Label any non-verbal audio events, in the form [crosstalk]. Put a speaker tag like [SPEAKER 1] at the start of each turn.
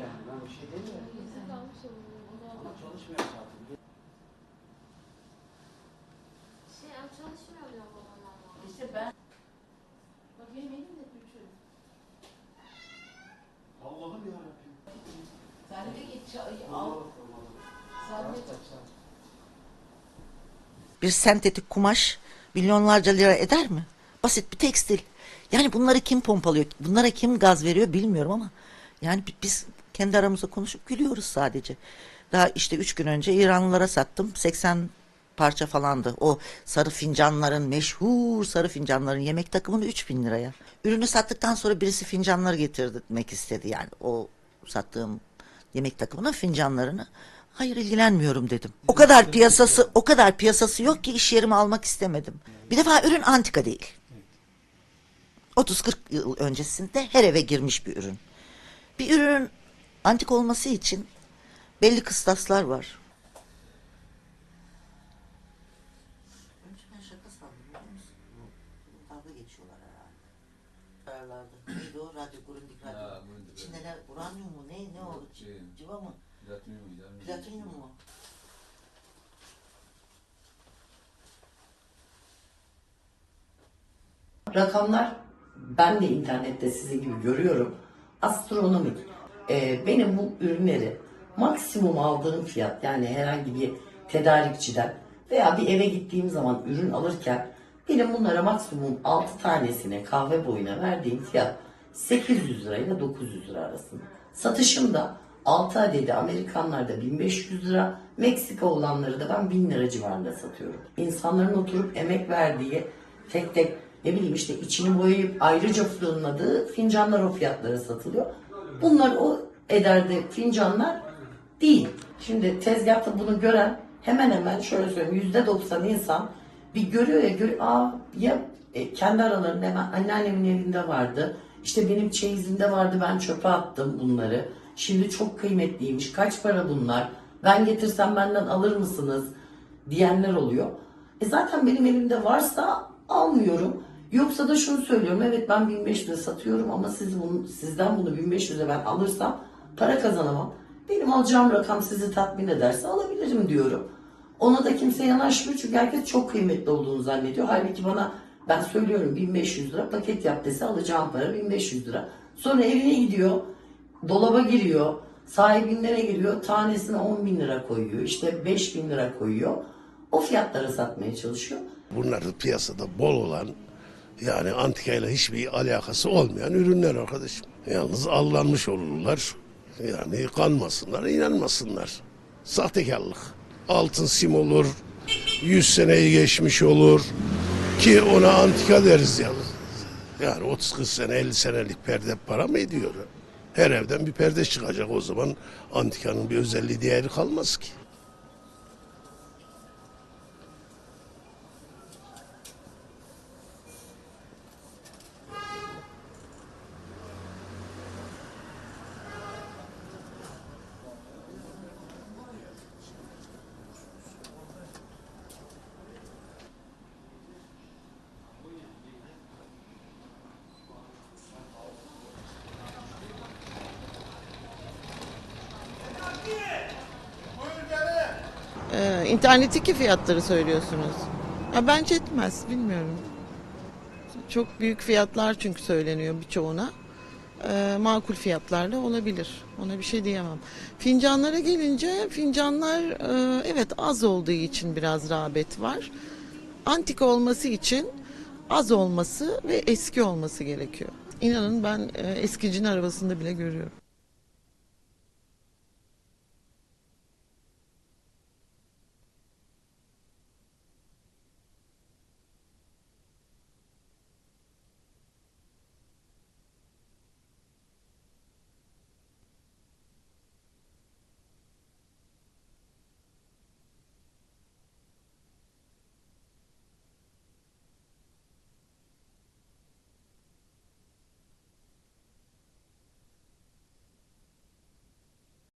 [SPEAKER 1] yani ben bir şey demiyorum. Ama çalışmıyor zaten.
[SPEAKER 2] Şey, çalışmıyor ya babam ama.
[SPEAKER 3] İşte ben Bak benim elim de küçük.
[SPEAKER 1] Allah'ım yarabbim.
[SPEAKER 3] Sen de git ça- al. Sen de
[SPEAKER 4] Bir sentetik kumaş milyonlarca lira eder mi? Basit bir tekstil. Yani bunları kim pompalıyor? Bunlara kim gaz veriyor bilmiyorum ama yani bi- biz kendi aramızda konuşup gülüyoruz sadece. Daha işte üç gün önce İranlılara sattım. 80 parça falandı. O sarı fincanların meşhur sarı fincanların yemek takımını 3000 liraya. Ürünü sattıktan sonra birisi fincanları getirmek istedi yani. O sattığım yemek takımının fincanlarını. Hayır ilgilenmiyorum dedim. O kadar piyasası, o kadar piyasası yok ki iş yerime almak istemedim. Bir defa ürün antika değil. 30-40 yıl öncesinde her eve girmiş bir ürün. Bir ürünün antik olması için belli kıstaslar var. [clears throat] Uranyum mu? Ne? Ne o?
[SPEAKER 5] Şey,
[SPEAKER 4] Civa mı?
[SPEAKER 5] Platinyum.
[SPEAKER 4] Platinyum mu?
[SPEAKER 6] Rakamlar ben de internette sizin gibi görüyorum. Astronomik. Ee, benim bu ürünleri maksimum aldığım fiyat yani herhangi bir tedarikçiden veya bir eve gittiğim zaman ürün alırken benim bunlara maksimum 6 tanesine kahve boyuna verdiğim fiyat 800 lira ile 900 lira arasında. Satışım da 6 adedi Amerikanlarda 1500 lira, Meksika olanları da ben 1000 lira civarında satıyorum. İnsanların oturup emek verdiği tek tek ne bileyim işte içini boyayıp ayrıca fırınladığı fincanlar o fiyatlara satılıyor. Bunlar o ederde fincanlar değil. Şimdi tezgahta bunu gören hemen hemen şöyle söyleyeyim yüzde doksan insan bir görüyor ya görüyor aa ya e, kendi aralarında hemen anneannemin evinde vardı. İşte benim çeyizimde vardı ben çöpe attım bunları. Şimdi çok kıymetliymiş. Kaç para bunlar? Ben getirsem benden alır mısınız? diyenler oluyor. E zaten benim elimde varsa almıyorum. Yoksa da şunu söylüyorum. Evet ben 1500'e satıyorum ama siz bunu, sizden bunu 1500'e ben alırsam para kazanamam. Benim alacağım rakam sizi tatmin ederse alabilirim diyorum. Ona da kimse yanaşmıyor çünkü herkes çok kıymetli olduğunu zannediyor. Halbuki bana ben söylüyorum 1500 lira paket yap dese alacağım para 1500 lira. Sonra evine gidiyor, dolaba giriyor, sahibinlere giriyor, tanesine 10 bin lira koyuyor, işte 5 bin lira koyuyor. O fiyatlara satmaya çalışıyor.
[SPEAKER 7] Bunlar da piyasada bol olan yani antikayla hiçbir alakası olmayan ürünler arkadaşım. Yalnız allanmış olurlar. Yani kanmasınlar, inanmasınlar. Sahtekarlık. Altın sim olur, 100 seneyi geçmiş olur ki ona antika deriz yalnız. Yani 30-40 sene, 50 senelik perde para mı ediyor? Her evden bir perde çıkacak o zaman antikanın bir özelliği değeri kalmaz ki.
[SPEAKER 8] Ee, internetteki fiyatları söylüyorsunuz. Ya bence etmez, bilmiyorum. Çok büyük fiyatlar çünkü söyleniyor birçoğuna. Ee, makul fiyatlarla olabilir. Ona bir şey diyemem. Fincanlara gelince fincanlar e, evet az olduğu için biraz rağbet var. Antik olması için az olması ve eski olması gerekiyor. İnanın ben e, eskicinin arabasında bile görüyorum.